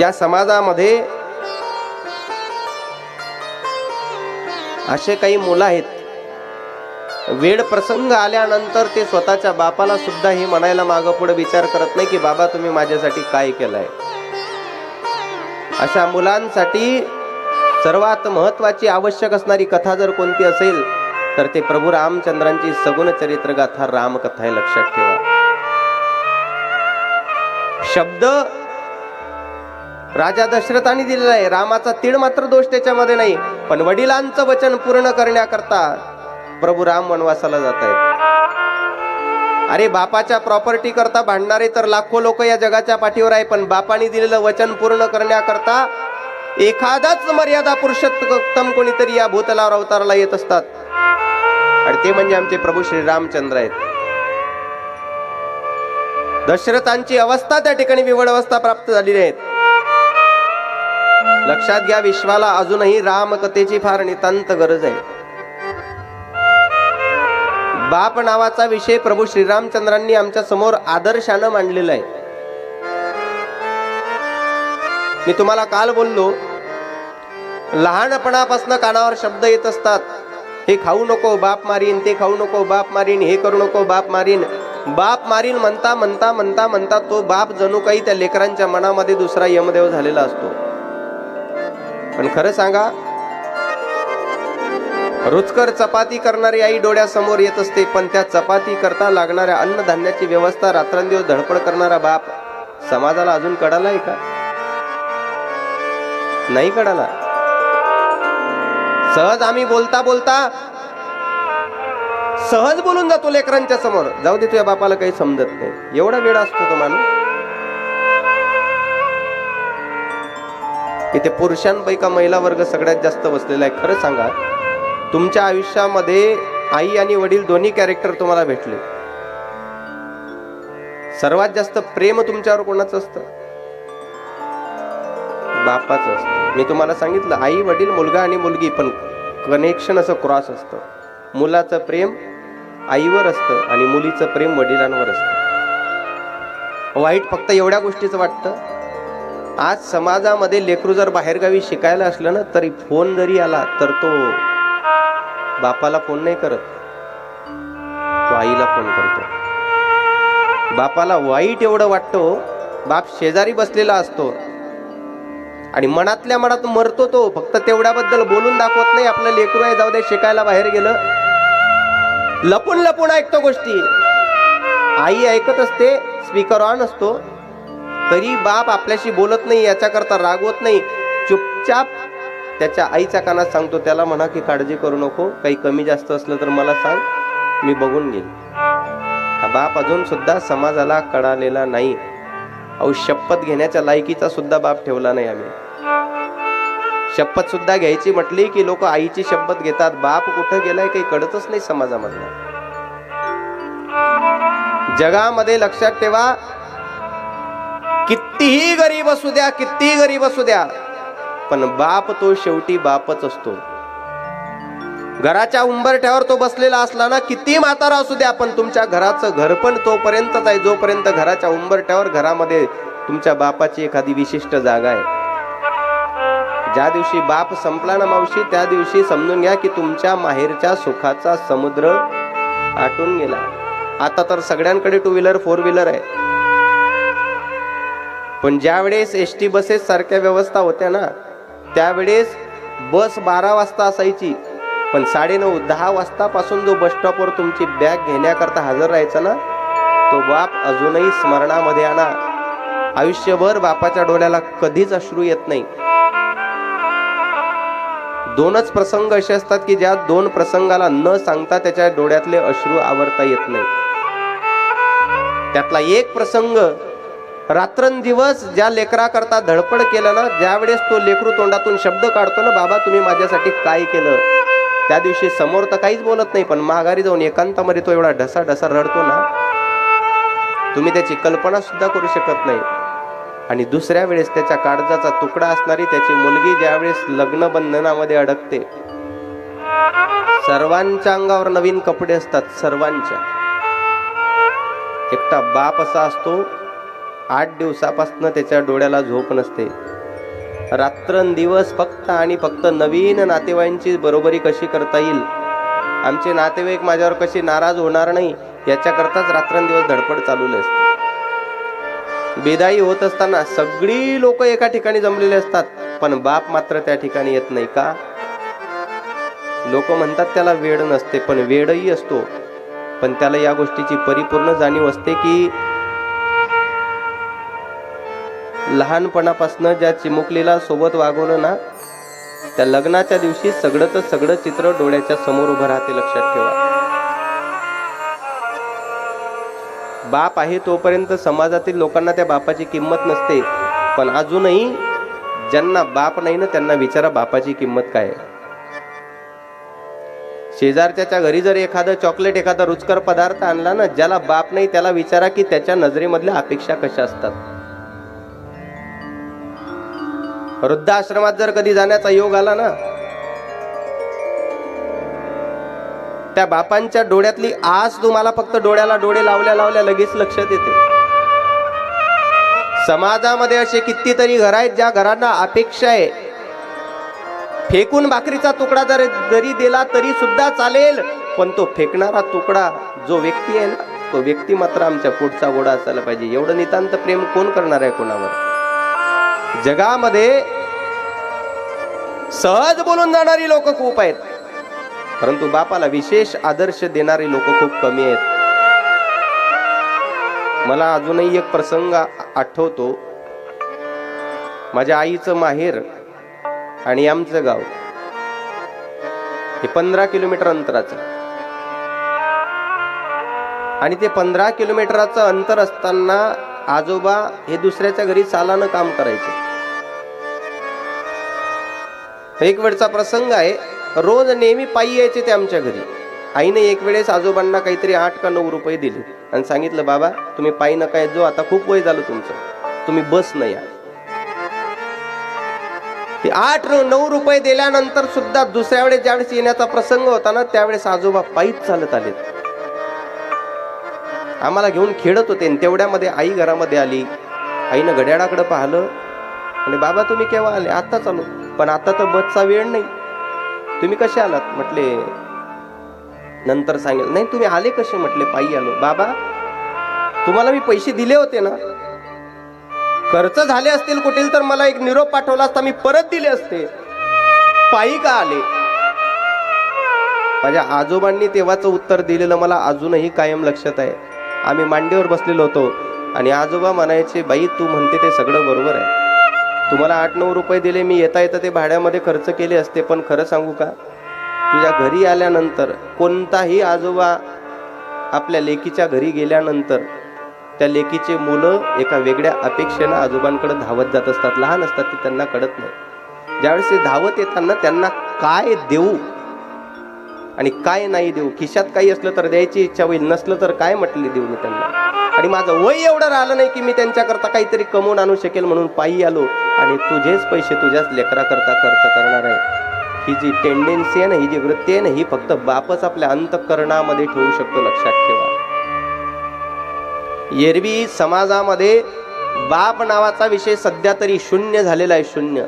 या समाजामध्ये असे काही मुलं आहेत. वेळ प्रसंग आल्यानंतर ते स्वतःच्या बापाला सुद्धा हे म्हणायला मागं पुढे विचार करत नाही की बाबा तुम्ही माझ्यासाठी काय केलंय? अशा मुलांसाठी सर्वात महत्वाची आवश्यक असणारी कथा जर कोणती असेल तर ते प्रभू रामचंद्रांची सगुण चरित्र गाथा रामकथा आहे लक्षात ठेवा. शब्द राजा दशरथाने दिलेला आहे. रामाचा तीळ मात्र दोष त्याच्यामध्ये नाही पण वडिलांचं वचन पूर्ण करण्याकरता प्रभू राम वनवासाला जात आहेत. अरे बापाच्या प्रॉपर्टी करता भांडणारे तर लाखो लोक या जगाच्या पाठीवर आहे पण बापाने दिलेलं वचन पूर्ण करण्याकरता एखादाच मर्यादा पुरुषोत्तम कोणीतरी या भूतलावर अवताराला येत असतात. आणि ते म्हणजे आमचे प्रभू श्री रामचंद्र आहेत. दशरथांची अवस्था त्या ठिकाणी विवड अवस्था प्राप्त झालेली आहेत लक्षात घ्या विश्वाला अजूनही रामकथेची फार नितांत गरज आहे. बाप नावाचा विषय प्रभू श्रीरामचंद्रांनी आमच्यासमोर आदर्शानं मांडलेला आहे. मी तुम्हाला काल बोललो लहानपणापासून कानावर शब्द येत असतात. हे खाऊ नको बाप मारीन ते खाऊ नको बाप मारीन हे करू नको बाप मारीन. बाप मारीन म्हणता म्हणता म्हणता म्हणता तो बाप जणू काही त्या लेकरांच्या मनामध्ये दुसरा यमदेव झालेला असतो. पण खरं सांगा रुचकर चपाती करणारी आई डोळ्यासमोर येत असते पण त्या चपाती करता लागणाऱ्या अन्नधान्याची व्यवस्था रात्रंदिवस धडपड करणारा बाप समाजाला अजून कळालाय का? नाही कळाला. सहज आम्ही बोलता बोलता सहज बोलून जातो लेकरांच्या समोर. जाऊ दे तुझ्या बापाला काही समजत नाही. एवढा वेळ असतो तो माणूस. इथे पुरुषांपैका महिला वर्ग सगळ्यात जास्त बसलेला आहे खरं सांगा. तुमच्या आयुष्यामध्ये आई आणि वडील दोन्ही कॅरेक्टर तुम्हाला भेटले. सर्वात जास्त प्रेम तुमच्यावर कोणाचं असतं? बापाचं असतं. मी तुम्हाला सांगितलं आई वडील मुलगा आणि मुलगी पण कनेक्शन असं क्रॉस असतं. मुलाचं प्रेम आईवर असतं आणि मुलीचं प्रेम वडिलांवर असतं. वाईट फक्त एवढ्या गोष्टीचं वाटतं आज समाजामध्ये लेकरू जर बाहेरगावी शिकायला असलं ना तरी फोन जरी आला तर तो बापाला फोन नाही करत. तो आईला फोन करतो. बापाला वाईट एवढं वाटतो हो. बाप शेजारी बसलेला असतो. आणि मनातल्या मनात मरतो तो. फक्त तेवढ्याबद्दल बोलून दाखवत नाही आपलं लेकरू आहे जाऊ दे शिकायला बाहेर गेलं. लपून लपून ऐकतो गोष्टी. आई ऐकत असते स्पीकर ऑन असतो. तरी बाप आपल्याशी बोलत नाही याच्याकरता रागवत नाही. चुपचाप त्याच्या आईच्या कानात सांगतो त्याला म्हणा की काळजी करू नको काही कमी जास्त असलं तर मला सांग मी बघून घेईन. बाप अजून सुद्धा समाजाला कळालेला नाही. अहो शपथ घेण्याच्या लायकीचा सुद्धा बाप ठेवला नाही आम्ही. शपथ सुद्धा घ्यायची म्हटली की लोक आईची शपथ घेतात. बाप कुठं गेलाय काही कळतच नाही समाजामधला जगामध्ये लक्षात ठेवा कितीही गरीब असू द्या कितीही गरीब असू द्या पण बाप तो शेवटी बापच असतो. घराच्या उंबरठ्यावर तो बसलेला असला ना किती म्हातारा असू द्या पण तुमच्या घराचं घर पण तोपर्यंतच आहे जोपर्यंत घराच्या उंबरठ्यावर घरामध्ये तुमच्या बापाची एखादी विशिष्ट जागा आहे. ज्या दिवशी बाप संपला ना मावशी त्या दिवशी समजून घ्या की तुमच्या माहेरच्या सुखाचा समुद्र आटून गेला. आता तर सगळ्यांकडे टू व्हीलर फोर व्हीलर आहे. पण ज्यावेळेस एस टी बसेस सारख्या व्यवस्था होत्या ना त्यावेळेस बस बारा वाजता असायची पण साडेनऊ दहा वाजतापासून जो बस स्टॉपवर तुमची बॅग घेण्याकरता हजर राहायचा ना तो बाप अजूनही स्मरणामध्ये आणा आयुष्यभर बापाच्या डोळ्याला कधीच अश्रू येत नाही. दोनच प्रसंग असे असतात की ज्या दोन प्रसंगाला न सांगता त्याच्या डोळ्यातले अश्रू आवरता येत नाही. त्यातला एक प्रसंग रात्रंदिवस ज्या लेकराकरता धडपड केलं ना ज्यावेळेस तो लेकरू तोंडातून शब्द काढतो ना बाबा तुम्ही माझ्यासाठी काय केलं? त्या दिवशी समोर तर काहीच बोलत नाही पण माघारी जाऊन एकांतामध्ये तो एवढा ढसा ढसा रडतो ना तुम्ही त्याची कल्पना सुद्धा करू शकत नाही. आणि दुसऱ्या वेळेस त्याच्या काळजाचा तुकडा असणारी त्याची मुलगी ज्यावेळेस लग्न बंधनामध्ये अडकते सर्वांच्या अंगावर नवीन कपडे असतात सर्वांच्या. एकटा बाप असा असतो आठ दिवसापासनं त्याच्या डोळ्याला झोप नसते. रात्रंदिवस फक्त आणि फक्त नवीन नातेवाईंची बरोबरी कशी करता येईल? आमचे नातेवाईक माझ्यावर कसे नाराज होणार नाही याच्याकरताच रात्रंदिवस धडपड चालू असते. बेदाई होत असताना सगळी लोक एका ठिकाणी जमलेले असतात पण बाप मात्र त्या ठिकाणी येत नाही का? लोक म्हणतात त्याला वेळ नसते पण वेळही असतो. पण त्याला या गोष्टीची परिपूर्ण जाणीव असते की लहानपणापासून ज्या चिमुकलीला सोबत वागवलं ना त्या लग्नाच्या दिवशी सगळंच सगळं चित्र डोळ्याच्या समोर उभं राहते लक्षात ठेवा. बाप आहे तोपर्यंत समाजातील लोकांना त्या बापाची किंमत नसते पण अजूनही ज्यांना बाप नाही ना त्यांना विचारा बापाची किंमत काय शेजारच्या घरी जर एखादं चॉकलेट एखादा रुचकर पदार्थ आणला ना ज्याला बाप नाही त्याला विचारा की त्याच्या नजरेमधल्या अपेक्षा कशा असतात. वृद्धाश्रमात जर कधी जाण्याचा योग आला ना त्या बापांच्या डोळ्यातली आस तुम्हाला फक्त डोळ्याला डोळे लावल्या लावल्या लगेच लक्षात येते. समाजामध्ये असे कितीतरी घर आहेत ज्या घरांना अपेक्षा आहे. फेकून भाकरीचा तुकडा जर जरी दिला तरी सुद्धा चालेल पण तो फेकणारा तुकडा जो व्यक्ती आहे ना तो व्यक्ती मात्र आमच्या पुढचा गोडा असायला पाहिजे. एवढं नितांत प्रेम कोण करणार आहे कोणावर? जगामध्ये सहज बोलून जाणारी लोक खूप आहेत. परंतु बापाला विशेष आदर्श देणारी लोक खूप कमी आहेत. मला अजूनही एक प्रसंग आठवतो. माझ्या आईचं माहेर आणि आमचं गाव हे पंधरा किलोमीटर अंतराचं. आणि ते पंधरा किलोमीटरचं अंतर असताना आजोबा हे दुसऱ्याच्या घरी चालानं काम करायचे. एक वेळचा प्रसंग आहे रोज नेहमी पायी यायचे ते आमच्या घरी. आईने एक वेळेस आजोबांना काहीतरी आठ का नऊ रुपये दिले आणि सांगितलं बाबा तुम्ही पायी नका येत जो आता खूप वय झालं तुमचं. तुम्ही बस न या. ते आठ नऊ रुपये दिल्यानंतर सुद्धा दुसऱ्या वेळेस ज्यावेळेस येण्याचा प्रसंग होता ना त्यावेळेस आजोबा पायीच चालत आलेत. आम्हाला घेऊन खेळत होते आणि तेवढ्यामध्ये आई घरामध्ये आली. आईनं घड्याळाकडे पाहिलं. आणि बाबा तुम्ही केव्हा आले? आता आलो पण आता तर बसचा वेळ नाही. तुम्ही कसे आलात? म्हटले. नंतर सांगेल नाही तुम्ही आले कसे? म्हटले पायी आलो. बाबा तुम्हाला मी पैसे दिले होते ना? खर्च झाले असतील कुठे तर मला एक निरोप पाठवला असता मी परत दिले असते. पायी का आले? माझ्या आजोबांनी तेव्हाचं उत्तर दिलेलं मला अजूनही कायम लक्षात आहे. आम्ही मांडीवर बसलेलो होतो. आणि आजोबा म्हणायचे बाई तू म्हणते ते सगळं बरोबर आहे. तुम्हाला आठ नऊ रुपये दिले मी येता येता ते भाड्यामध्ये खर्च केले असते पण खरं सांगू का? तुझ्या घरी आल्यानंतर कोणताही आजोबा आपल्या लेकीच्या घरी गेल्यानंतर त्या लेकीचे मुलं एका वेगळ्या अपेक्षेनं आजोबांकडे धावत जात असतात. लहान असतात ते त्यांना कळत नाही. ज्यावेळेस ते धावत येताना त्यांना काय देऊ? आणि काय नाही देऊ? खिशात काही असलं तर द्यायची इच्छा होईल नसलं तर काय म्हटले देऊ मी त्यांना? आणि माझं वय एवढं राहिलं नाही की मी त्यांच्याकरता काहीतरी कमवून आणू शकेल म्हणून पायी आलो आणि तुझेच पैसे तुझ्याच लेकराकरता खर्च करणार आहे. ही जी टेंडेन्सी आहे ना ही जी वृत्ती आहे ना ही फक्त बापच आपल्या अंतकरणामध्ये ठेवू शकतो लक्षात ठेवा. एरवी समाजामध्ये बाप नावाचा विषय सध्या तरी शून्य झालेला आहे शून्य.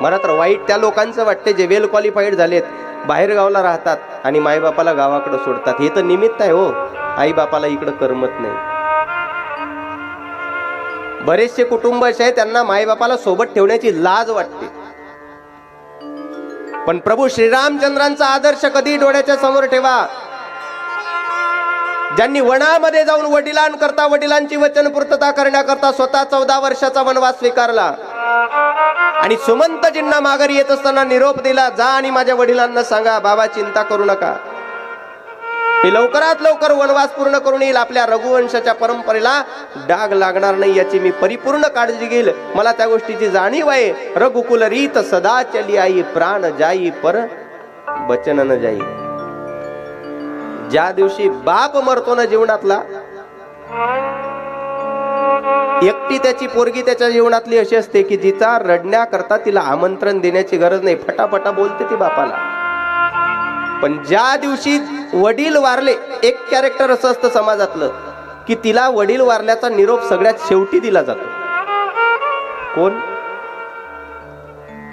मला तर वाईट त्या लोकांचं वाटते जे वेल क्वालिफाईड झालेत. बाहेर गावला राहतात आणि माईबापाला गावाकडे सोडतात. हे तर निमित्त आहे हो. आई बापाला इकडं करमत नाही. बरेचसे कुटुंब असे आहेत त्यांना माईबापाला सोबत ठेवण्याची लाज वाटते. पण प्रभू श्रीरामचंद्रांचा आदर्श कधी डोळ्याच्या समोर ठेवा. ज्यांनी वनामध्ये जाऊन वडिलांकरता वडिलांची वचन पूर्तता करण्याकरता स्वतः चौदा वर्षाचा वनवास स्वीकारला. आणि सुमंतजींना माघारी येत असताना निरोप दिला जा आणि माझ्या वडिलांना सांगा बाबा चिंता करू नका. मी लवकरात लवकर वनवास पूर्ण करून येईल आपल्या रघुवंशाच्या परंपरेला डाग लागणार नाही याची मी परिपूर्ण काळजी घेईल. मला त्या गोष्टीची जाणीव आहे. रघुकुल रीत सदा चली आई प्राण जाई पर बचन न जाई. ज्या दिवशी बाप मरतो ना जीवनातला एकटी त्याची पोरगी त्याच्या जीवनातली अशी असते की जिचा रडण्याकरता तिला आमंत्रण देण्याची गरज नाही. फटाफटा बोलते ती बापाला. पण ज्या दिवशी वडील वारले एक कॅरेक्टर असं असतं समाजातलं की तिला वडील वारल्याचा निरोप सगळ्यात शेवटी दिला जातो. कोण?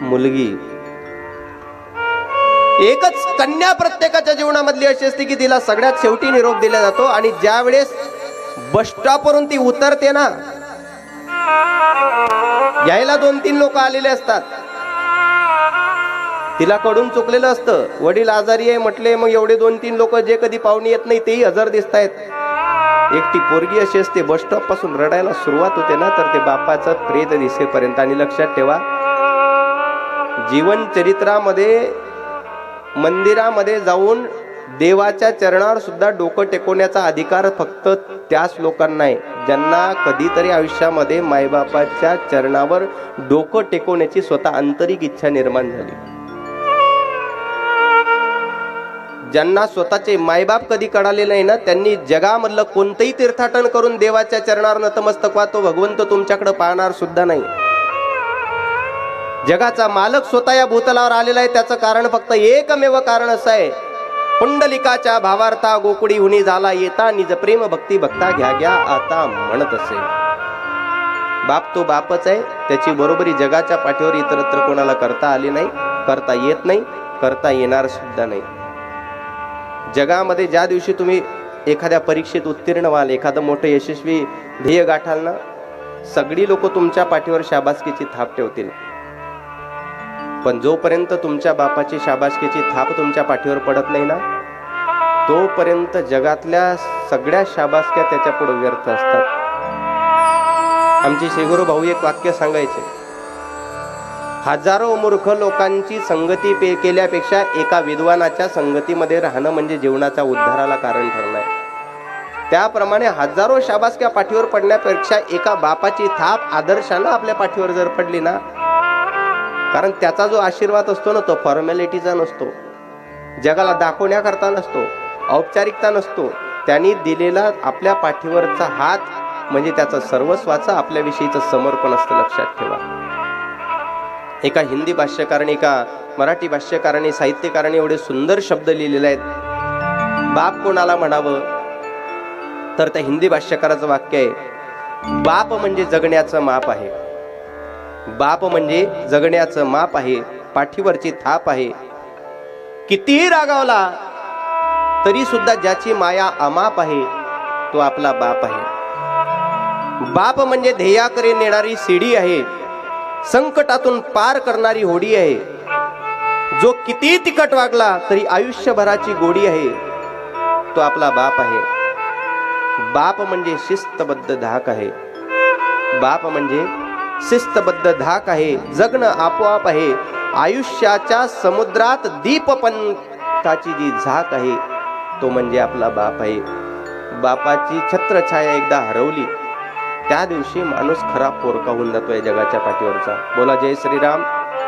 मुलगी. एकच कन्या प्रत्येकाच्या जीवनामधली अशी असते की तिला सगळ्यात शेवटी निरोप दिला जातो आणि ज्या वेळेस बस स्टॉपवरून ती उतरते ना यायला दोन तीन लोक आलेले असतात. तिला कडून चुकलेलं असतं. वडील आजारी आहे म्हटले मग एवढे दोन तीन लोक जे कधी पाहुणे येत नाही तेही हजर दिसत आहेत एकटी पोरगी अशी असते बस स्टॉपपासून रडायला सुरुवात होते ना तर ते बापाचं प्रेत दिसेपर्यंत. आणि लक्षात ठेवा जीवन चरित्रामध्ये मंदिरामध्ये जाऊन देवाच्या चरणावर सुद्धा डोकं टेकवण्याचा अधिकार फक्त त्याच लोकांना आहे ज्यांना कधीतरी आयुष्यामध्ये मायबापाच्या चरणावर डोकं टेकवण्याची स्वतः आंतरिक इच्छा निर्माण झाली. ज्यांना स्वतःचे मायबाप कधी कळाले नाही ना त्यांनी जगामधलं कोणतंही तीर्थाटन करून देवाच्या चरणावर नतमस्तक वा तो भगवंत तुमच्याकडे पाहणार सुद्धा नाही. जगाचा मालक स्वतः या भूतलावर आलेला आहे त्याचं कारण फक्त एकमेव कारण असं आहे. पुंडलिकाच्या भावार्था गोकुडी हुनी झाला येता निज प्रेम भक्ती भक्ता घ्या घ्या आता म्हणत असे. बाप तो बापच आहे त्याची बरोबरी जगाच्या पाठीवर इतरत्र कोणाला करता आली नाही करता येत नाही करता येणार सुद्धा नाही. जगामध्ये ज्या दिवशी तुम्ही एखाद्या परीक्षेत उत्तीर्ण व्हाल एखादं मोठं यशस्वी ध्येय गाठाल ना सगळी लोक तुमच्या पाठीवर शाबासकीची थाप ठेवतील. पण जोपर्यंत तुमच्या बापाची शाबासकीची थाप तुमच्या पाठीवर पडत नाही ना तोपर्यंत जगातल्या सगळ्या शाबासक्या त्याच्या पुढे व्यर्थ असतात. आमचे शेगुरू भाऊ एक वाक्य सांगायचे. हजारो मूर्ख लोकांची संगती पे केल्यापेक्षा एका विद्वानाच्या संगतीमध्ये राहणं म्हणजे जीवनाच्या उद्धाराला कारण ठरणार. त्याप्रमाणे हजारो शाबासक्या पाठीवर पडण्यापेक्षा एका बापाची थाप आदर्शानं आपल्या पाठीवर जर पडली ना कारण त्याचा जो आशीर्वाद असतो ना तो फॉर्मॅलिटीचा नसतो. जगाला दाखवण्याकरता नसतो औपचारिकता नसतो. त्यांनी दिलेला आपल्या पाठीवरचा हात म्हणजे त्याचं सर्वस्वाचं आपल्याविषयीचं समर्पण असतं लक्षात ठेवा. एका हिंदी भाष्यकाराने एका मराठी भाष्यकाराने साहित्यकाराने एवढे सुंदर शब्द लिहिलेले आहेत. बाप कोणाला म्हणावं? तर त्या हिंदी भाष्यकाराचं वाक्य आहे बाप म्हणजे जगण्याचं माप आहे. बाप म्हणजे जगण्याचं माप आहे पाठीवरची थाप आहे. कितीही रागावला तरी सुद्धा ज्याची माया अमाप आहे तो आपला बाप आहे. बाप म्हणजे ध्येयाकडे नेणारी सीडी आहे संकटातून पार करणारी होडी आहे. जो किती तिखट वागला तरी आयुष्यभराची गोडी आहे तो आपला बाप आहे. बाप म्हणजे शिस्तबद्ध धाक आहे. बाप म्हणजे शिस्तबद्ध धाक आहे जगणं आपोआप आहे. आयुष्याच्या समुद्रात दीपपंथाची जी झाक आहे तो म्हणजे आपला बाप आहे. बापाची छत्रछाया एकदा हरवली त्या दिवशी माणूस खरा पोरका होऊन जातोय जगाच्या पाठीवरचा. बोला जय श्रीराम.